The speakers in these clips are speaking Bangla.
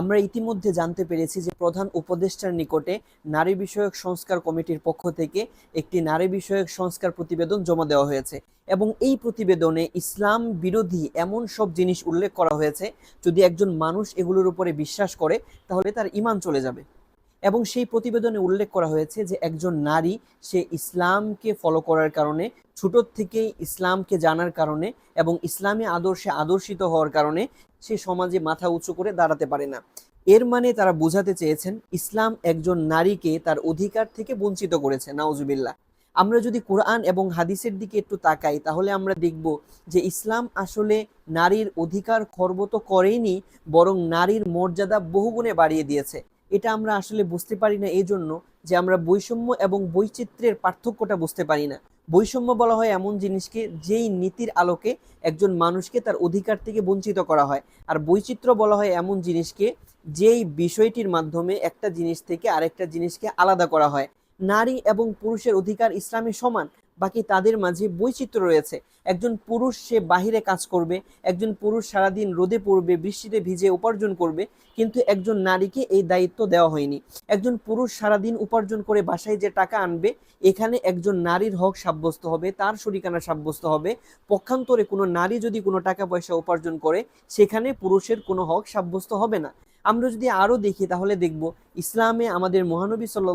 আমরা ইতিমধ্যে জানতে পেরেছি যে প্রধান উপদেষ্টার নিকটে নারী বিষয়ক সংস্কার কমিটির পক্ষ থেকে একটি নারী বিষয়ক সংস্কার প্রতিবেদন জমা দেওয়া হয়েছে এবং এই প্রতিবেদনে ইসলাম বিরোধী এমন সব জিনিস উল্লেখ করা হয়েছে, যদি একজন মানুষ এগুলোর উপরে বিশ্বাস করে, তাহলে তার ইমান চলে যাবে। এবং সেই প্রতিবেদনে উল্লেখ করা হয়েছে যে একজন নারী, সে ইসলামকে ফলো করার কারণে ছোটোর থেকেই ইসলামকে জানার কারণে এবং ইসলামী আদর্শে আদর্শিত হওয়ার কারণে সে সমাজে মাথা উঁচু করে দাঁড়াতে পারে না। এর মানে তারা বোঝাতে চেয়েছেন, ইসলাম একজন নারীকে তার অধিকার থেকে বঞ্চিত করেছে। নাউজুবিল্লাহ। আমরা যদি কোরআন এবং হাদিসের দিকে একটু তাকাই, তাহলে আমরা দেখব যে ইসলাম আসলে নারীর অধিকার খর্ব তো বরং নারীর মর্যাদা বহুগুণে বাড়িয়ে দিয়েছে। এটা আমরা আসলে বুঝতে পারি না এই জন্য যে আমরা বৈষম্য এবং বৈচিত্র্যের পার্থক্যটা বুঝতে পারি না। বৈষম্য বলা হয় এমন জিনিসকে যেই নীতির আলোকে একজন মানুষকে তার অধিকার থেকে বঞ্চিত করা হয়। আর বৈচিত্র্য বলা হয় এমন জিনিসকে যেই বিষয়টির মাধ্যমে একটা জিনিস থেকে আরেকটা জিনিসকে আলাদা করা হয়। নারী এবং পুরুষের অধিকার ইসলামে সমান, বাকি তাদের মাঝে বৈচিত্র্য রয়েছে। একজন পুরুষ সে বাহিরে কাজ করবে, একজন পুরুষ সারাদিন রোদে পড়বে, বৃষ্টিতে ভিজে উপার্জন করবে, কিন্তু একজন নারীকে এই দায়িত্ব দেওয়া হয়নি। একজন পুরুষ সারাদিন উপার্জন করে বাসায় যে টাকা আনবে, এখানে একজন নারীর হক সাব্যস্ত হবে, তার শরিকানা সাব্যস্ত হবে। পক্ষান্তরে কোনো নারী যদি কোনো টাকা পয়সা উপার্জন করে, সেখানে পুরুষের কোনো হক সাব্যস্ত হবে না। আমরা যদি আরও দেখি, তাহলে দেখব ইসলামে আমাদের মহানবী সাল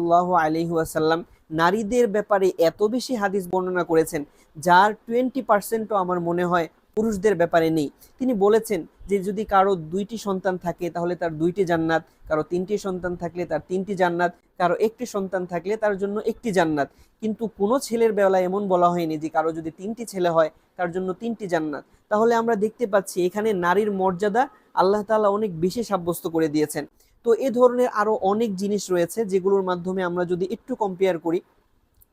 আলহিহাসাল্লাম নারীদের ব্যাপারে এত বেশি হাদিস বর্ণনা করেছেন, যার টোয়েন্টি পার্সেন্টও আমার মনে হয় পুরুষদের ব্যাপারে নেই। তিনি বলেছেন যে, যদি কারও দুইটি সন্তান থাকে, তাহলে তার দুইটি জান্নাত, কারও তিনটি সন্তান থাকলে তার তিনটি জান্নাত, কারও একটি সন্তান থাকলে তার জন্য একটি জান্নাত। কিন্তু কোনো ছেলের বেলায় এমন বলা হয়নি যে, কারও যদি তিনটি ছেলে হয়, তার জন্য তিনটি জান্নাত। তাহলে আমরা দেখতে পাচ্ছি এখানে নারীর মর্যাদা আল্লাহ তালা অনেক বেশি সাব্যস্ত করে দিয়েছেন। তো এ ধরনের আরও অনেক জিনিস রয়েছে যেগুলোর মাধ্যমে আমরা যদি একটু কম্পেয়ার করি,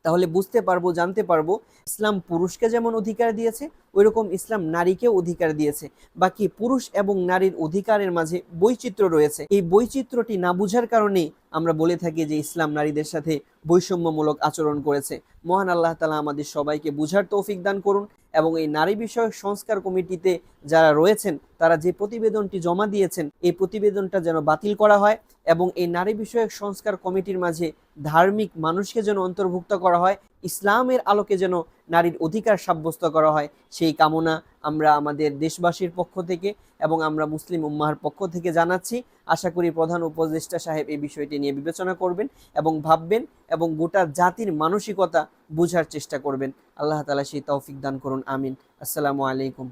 তাহলে বুঝতে পারব, জানতে পারব ইসলাম পুরুষকে যেমন অধিকার দিয়েছে, ওইরকম ইসলাম নারীকেও অধিকার দিয়েছে। বাকি পুরুষ এবং নারীর অধিকারের মাঝে বৈচিত্র্য রয়েছে। এই বৈচিত্র্যটি না বুঝার কারণে আমরা বলে থাকি যে ইসলাম নারীদের সাথে বৈষম্যমূলক আচরণ করেছে। মহান আল্লাহ তালা আমাদের সবাইকে বুঝার তৌফিক দান করুন এবং এই নারী বিষয়ক সংস্কার কমিটিতে যারা রয়েছেন, তারা যে প্রতিবেদনটি জমা দিয়েছেন, এই প্রতিবেদনটা যেন বাতিল করা হয় এবং এই নারী বিষয়ক সংস্কার কমিটির মাঝে ধার্মিক মানুষকে যেন অন্তর্ভুক্ত করা হয়, ইসলামের আলোকে যেন নারীর অধিকার সাব্যস্ত করা হয়, সেই কামনা আমরা আমাদের দেশবাসীর পক্ষ থেকে এবং আমরা মুসলিম উম্মাহার পক্ষ থেকে জানাচ্ছি, আশা করি প্রধান উপদেষ্টা সাহেব এই বিষয়টি নিয়ে বিবেচনা করবেন এবং ভাববেন এবং গোটা জাতির মানসিকতা বোঝার চেষ্টা করবেন। আল্লাহ তালা সেই তৌফিক দান করুন, আমিন। আসসালামু আলাইকুম।